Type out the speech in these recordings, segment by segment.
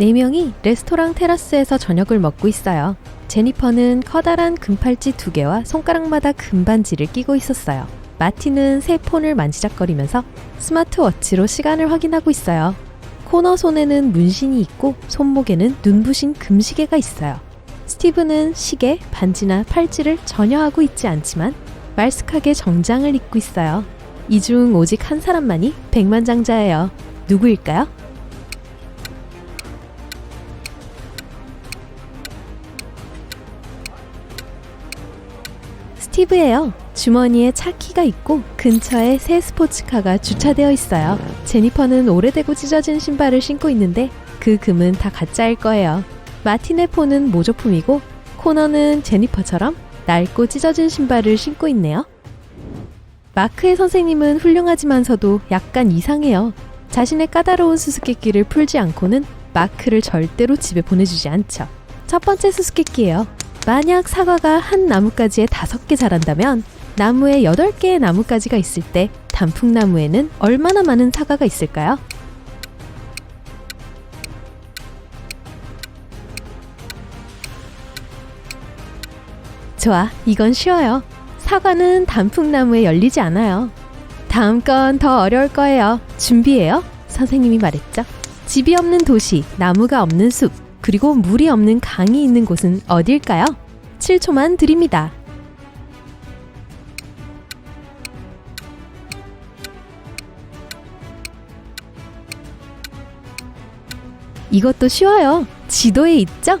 네 명이 레스토랑 테라스에서 저녁을 먹고 있어요. 제니퍼는 커다란 금팔찌 두 개와 손가락마다 금반지를 끼고 있었어요. 마티는 새 폰을 만지작거리면서 스마트워치로 시간을 확인하고 있어요. 코너 손에는 문신이 있고 손목에는 눈부신 금시계가 있어요. 스티브는 시계, 반지나 팔찌를 전혀 하고 있지 않지만 말쓱하게 정장을 입고 있어요. 이 중 오직 한 사람만이 백만장자예요. 누구일까요? 스티브예요. 주머니에 차 키가 있고 근처에 새 스포츠카가 주차되어 있어요. 제니퍼는 오래되고 찢어진 신발을 신고 있는데 그 금은 다 가짜일 거예요. 마틴의 폰은 모조품이고 코너는 제니퍼처럼 낡고 찢어진 신발을 신고 있네요. 마크의 선생님은 훌륭하지만서도 약간 이상해요. 자신의 까다로운 수수께끼를 풀지 않고는 마크를 절대로 집에 보내주지 않죠. 첫 번째 수수께끼예요. 만약 사과가 한 나뭇가지에 다섯 개 자란다면 나무에 여덟 개의 나뭇가지가 있을 때 단풍나무에는 얼마나 많은 사과가 있을까요? 좋아, 이건 쉬워요. 사과는 단풍나무에 열리지 않아요. 다음 건 더 어려울 거예요. 준비해요. 선생님이 말했죠. 집이 없는 도시, 나무가 없는 숲, 그리고 물이 없는 강이 있는 곳은 어딜까요? 7초만 드립니다. 이것도 쉬워요. 지도에 있죠?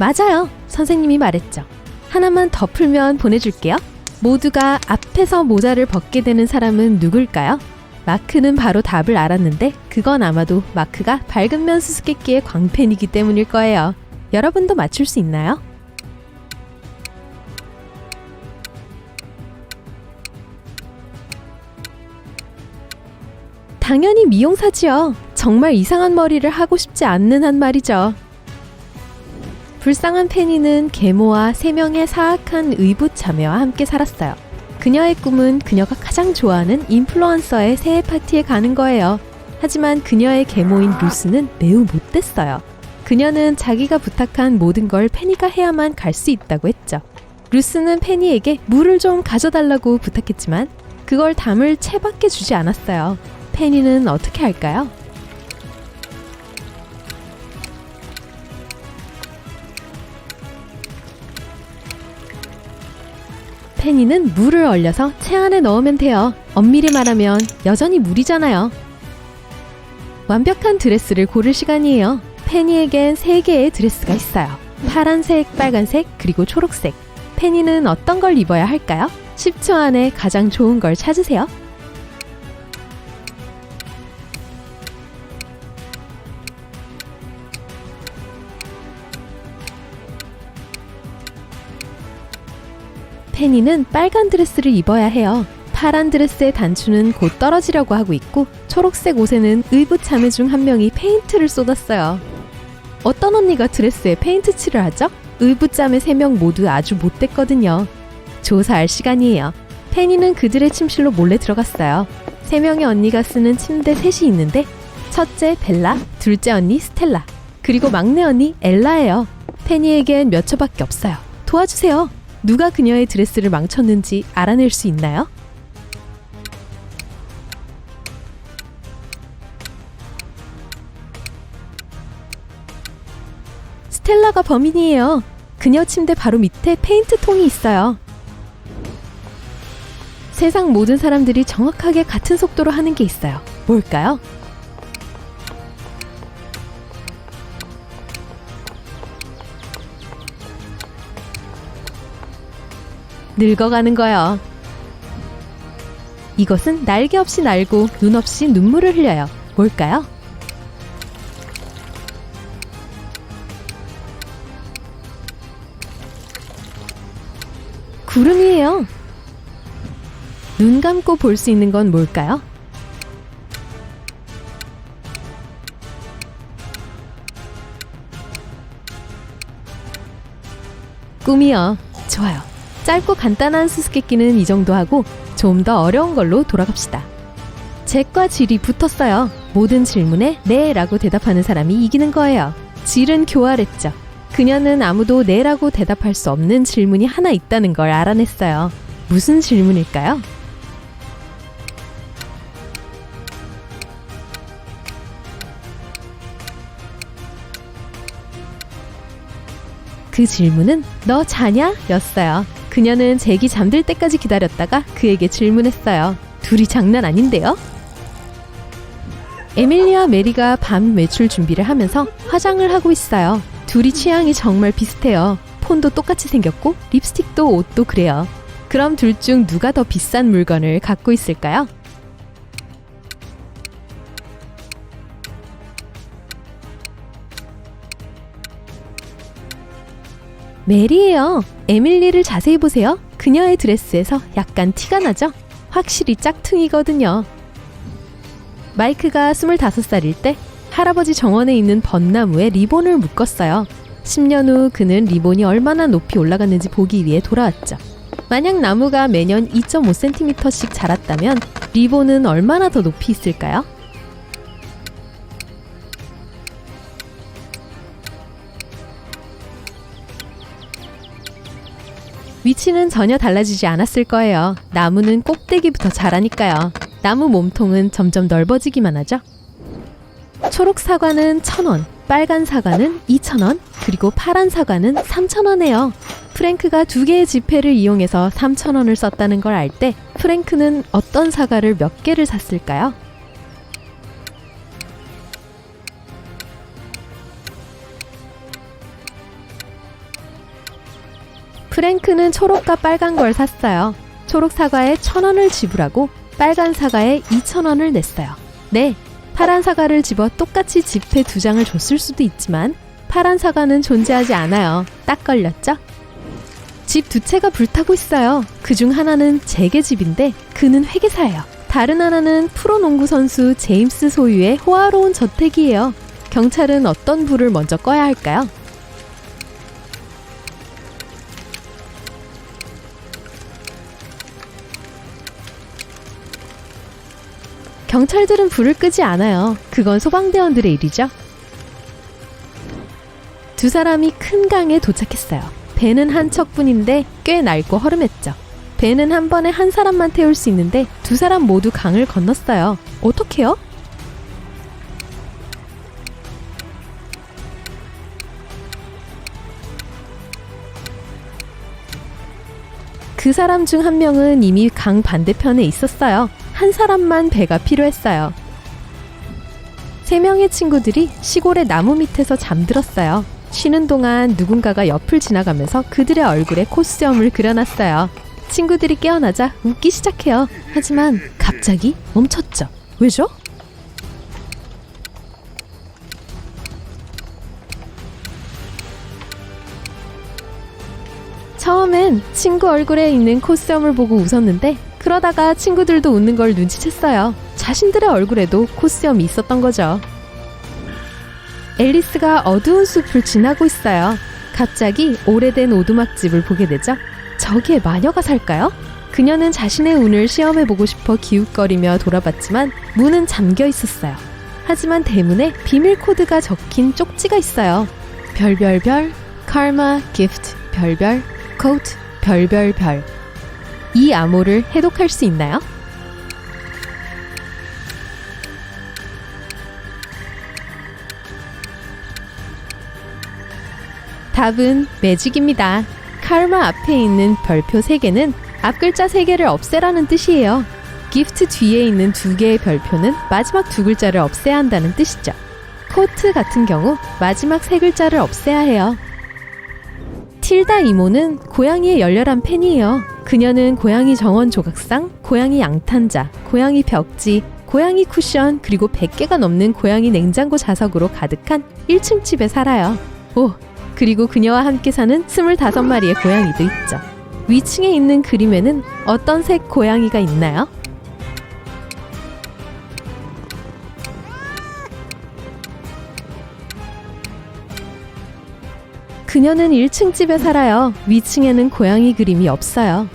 맞아요. 선생님이 말했죠. 하나만 더 풀면 보내줄게요. 모두가 앞에서 모자를 벗게 되는 사람은 누굴까요? 마크는 바로 답을 알았는데 그건 아마도 마크가 밝은 면 수수께끼의 광팬이기 때문일 거예요. 여러분도 맞출 수 있나요? 당연히 미용사지요. 정말 이상한 머리를 하고 싶지 않는 한 말이죠. 불쌍한 페니는 계모와 세 명의 사악한 의붓 자매와 함께 살았어요. 그녀의 꿈은 그녀가 가장 좋아하는 인플루언서의 새해 파티에 가는 거예요. 하지만 그녀의 계모인 루스는 매우 못됐어요. 그녀는 자기가 부탁한 모든 걸 페니가 해야만 갈 수 있다고 했죠. 루스는 페니에게 물을 좀 가져달라고 부탁했지만 그걸 담을 채밖에 주지 않았어요. 페니는 어떻게 할까요? 페니는 물을 얼려서 채 안에 넣으면 돼요. 엄밀히 말하면 여전히 물이잖아요. 완벽한 드레스를 고를 시간이에요. 페니에겐 세 개의 드레스가 있어요. 파란색, 빨간색, 그리고 초록색. 페니는 어떤 걸 입어야 할까요? 10초 안에 가장 좋은 걸 찾으세요. 페니는 빨간 드레스를 입어야 해요. 파란 드레스의 단추는 곧 떨어지려고 하고 있고 초록색 옷에는 의붓 자매 중 한 명이 페인트를 쏟았어요. 어떤 언니가 드레스에 페인트 칠을 하죠? 의붓 자매 세 명 모두 아주 못됐거든요. 조사할 시간이에요. 페니는 그들의 침실로 몰래 들어갔어요. 세 명의 언니가 쓰는 침대 셋이 있는데 첫째 벨라, 둘째 언니 스텔라, 그리고 막내 언니 엘라예요. 페니에겐 몇 초밖에 없어요. 도와주세요. 누가 그녀의 드레스를 망쳤는지 알아낼 수 있나요? 스텔라가 범인이에요. 그녀 침대 바로 밑에 페인트 통이 있어요. 세상 모든 사람들이 정확하게 같은 속도로 하는 게 있어요. 뭘까요? 늙어가는 거요. 이것은 날개 없이 날고 눈 없이 눈물을 흘려요. 뭘까요? 구름이에요. 눈 감고 볼 수 있는 건 뭘까요? 꿈이요. 좋아요. 짧고 간단한 수수께끼는 이 정도 하고 좀 더 어려운 걸로 돌아갑시다. 잭과 질이 붙었어요. 모든 질문에 네 라고 대답하는 사람이 이기는 거예요. 질은 교활했죠. 그녀는 아무도 네 라고 대답할 수 없는 질문이 하나 있다는 걸 알아냈어요. 무슨 질문일까요? 그 질문은 너 자냐? 였어요. 그녀는 잭이 잠들 때까지 기다렸다가 그에게 질문했어요. 둘이 장난 아닌데요? 에밀리와 메리가 밤 외출 준비를 하면서 화장을 하고 있어요. 둘이 취향이 정말 비슷해요. 폰도 똑같이 생겼고 립스틱도 옷도 그래요. 그럼 둘 중 누가 더 비싼 물건을 갖고 있을까요? 메리예요. 에밀리를 자세히 보세요. 그녀의 드레스에서 약간 티가 나죠? 확실히 짝퉁이거든요. 마이크가 25살일 때 할아버지 정원에 있는 벚나무에 리본을 묶었어요. 10년 후 그는 리본이 얼마나 높이 올라갔는지 보기 위해 돌아왔죠. 만약 나무가 매년 2.5cm씩 자랐다면 리본은 얼마나 더 높이 있을까요? 위치는 전혀 달라지지 않았을 거예요. 나무는 꼭대기부터 자라니까요. 나무 몸통은 점점 넓어지기만 하죠. 초록 사과는 1,000원, 빨간 사과는 2,000원, 그리고 파란 사과는 3,000원이에요. 프랭크가 두 개의 지폐를 이용해서 3,000원을 썼다는 걸 알 때 프랭크는 어떤 사과를 몇 개를 샀을까요? 프랭크는 초록과 빨간 걸 샀어요. 초록 사과에 천 원을 지불하고 빨간 사과에 이천 원을 냈어요. 네, 파란 사과를 집어 똑같이 지폐 두 장을 줬을 수도 있지만 파란 사과는 존재하지 않아요. 딱 걸렸죠? 집 두 채가 불타고 있어요. 그 중 하나는 잭의 집인데 그는 회계사예요. 다른 하나는 프로농구 선수 제임스 소유의 호화로운 저택이에요. 경찰은 어떤 불을 먼저 꺼야 할까요? 경찰들은 불을 끄지 않아요. 그건 소방대원들의 일이죠. 두 사람이 큰 강에 도착했어요. 배는 한 척뿐인데 꽤 낡고 허름했죠. 배는 한 번에 한 사람만 태울 수 있는데 두 사람 모두 강을 건넜어요. 어떻게요? 그 사람 중 한 명은 이미 강 반대편에 있었어요. 한 사람만 배가 필요했어요. 세 명의 친구들이 시골의 나무 밑에서 잠들었어요. 쉬는 동안 누군가가 옆을 지나가면서 그들의 얼굴에 코수염을 그려놨어요. 친구들이 깨어나자 웃기 시작해요. 하지만 갑자기 멈췄죠. 왜죠? 처음엔 친구 얼굴에 있는 코수염을 보고 웃었는데 그러다가 친구들도 웃는 걸 눈치챘어요. 자신들의 얼굴에도 코수염이 있었던 거죠. 앨리스가 어두운 숲을 지나고 있어요. 갑자기 오래된 오두막집을 보게 되죠. 저기에 마녀가 살까요? 그녀는 자신의 운을 시험해보고 싶어 기웃거리며 돌아봤지만 문은 잠겨 있었어요. 하지만 대문에 비밀 코드가 적힌 쪽지가 있어요. 별별별, 카르마, 기프트, 별별, 코트, 별별별. 이 암호를 해독할 수 있나요? 답은 매직입니다. 카르마 앞에 있는 별표 3개는 앞 글자 3개를 없애라는 뜻이에요. 기프트 뒤에 있는 두 개의 별표는 마지막 두 글자를 없애야 한다는 뜻이죠. 코트 같은 경우 마지막 세 글자를 없애야 해요. 틸다 이모는 고양이의 열렬한 팬이에요. 그녀는 고양이 정원 조각상, 고양이 양탄자, 고양이 벽지, 고양이 쿠션, 그리고 100개가 넘는 고양이 냉장고 자석으로 가득한 1층 집에 살아요. 오, 그리고 그녀와 함께 사는 25마리의 고양이도 있죠. 위층에 있는 그림에는 어떤 색 고양이가 있나요? 그녀는 1층 집에 살아요. 위층에는 고양이 그림이 없어요.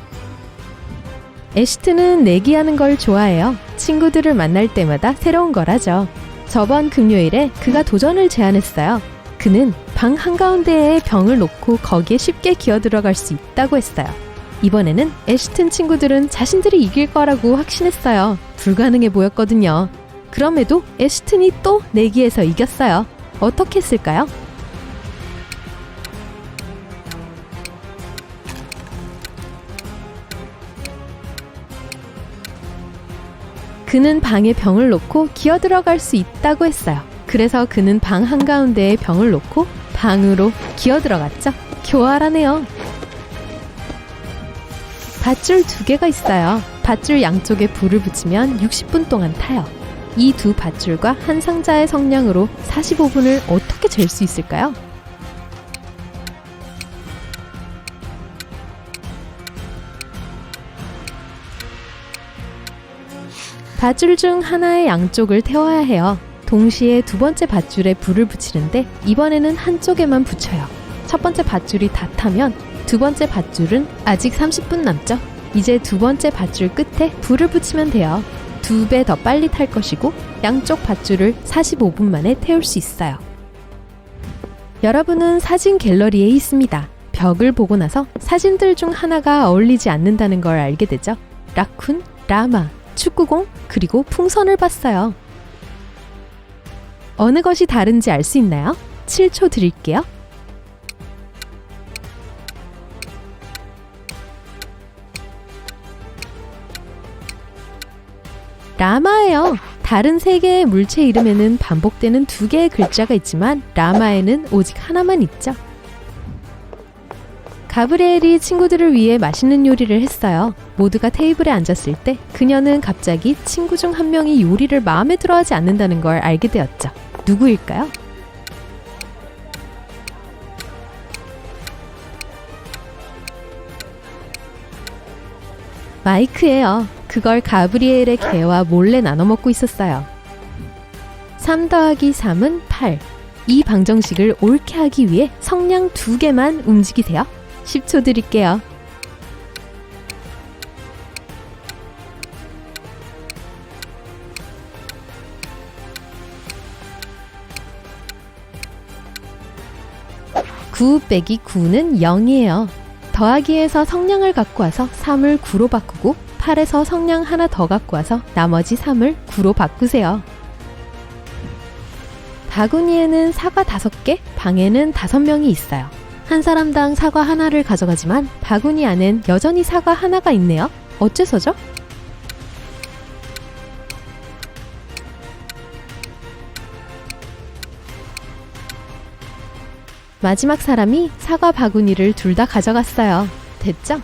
애시트는 내기하는 걸 좋아해요. 친구들을 만날 때마다 새로운 거라죠. 저번 금요일에 그가 도전을 제안했어요. 그는 방 한가운데에 병을 놓고 거기에 쉽게 기어 들어갈 수 있다고 했어요. 이번에는 애쉬튼 친구들은 자신들이 이길 거라고 확신했어요. 불가능해 보였거든요. 그럼에도 애쉬튼이 또 내기에서 이겼어요. 어떻게 했을까요? 그는 방에 병을 놓고 기어 들어갈 수 있다고 했어요. 그래서 그는 방 한가운데에 병을 놓고 방으로 기어 들어갔죠. 교활하네요. 밧줄 두 개가 있어요. 밧줄 양쪽에 불을 붙이면 60분 동안 타요. 이 두 밧줄과 한 상자의 성냥으로 45분을 어떻게 잴 수 있을까요? 밧줄 중 하나의 양쪽을 태워야 해요. 동시에 두 번째 밧줄에 불을 붙이는데 이번에는 한쪽에만 붙여요. 첫 번째 밧줄이 다 타면 두 번째 밧줄은 아직 30분 남죠. 이제 두 번째 밧줄 끝에 불을 붙이면 돼요. 두 배 더 빨리 탈 것이고 양쪽 밧줄을 45분 만에 태울 수 있어요. 여러분은 사진 갤러리에 있습니다. 벽을 보고 나서 사진들 중 하나가 어울리지 않는다는 걸 알게 되죠. 라쿤, 라마, 축구공, 그리고 풍선을 봤어요. 어느 것이 다른지 알 수 있나요? 7초 드릴게요. 라마예요. 다른 세 개의 물체 이름에는 반복되는 두 개의 글자가 있지만 라마에는 오직 하나만 있죠. 가브리엘이 친구들을 위해 맛있는 요리를 했어요. 모두가 테이블에 앉았을 때 그녀는 갑자기 친구 중 한 명이 요리를 마음에 들어 하지 않는다는 걸 알게 되었죠. 누구일까요? 마이크예요. 그걸 가브리엘의 개와 몰래 나눠 먹고 있었어요. 3 더하기 3은 8. 이 방정식을 옳게 하기 위해 성냥 두 개만 움직이세요. 10초 드릴게요. 구 빼기 9는 0이에요. 더하기에서 성냥을 갖고 와서 3을 9로 바꾸고 8에서 성냥 하나 더 갖고 와서 나머지 3을 9로 바꾸세요. 바구니에는 사과 5개, 방에는 5명이 있어요. 한 사람당 사과 하나를 가져가지만 바구니 안엔 여전히 사과 하나가 있네요. 어째서죠? 마지막 사람이 사과 바구니를 둘 다 가져갔어요. 됐죠?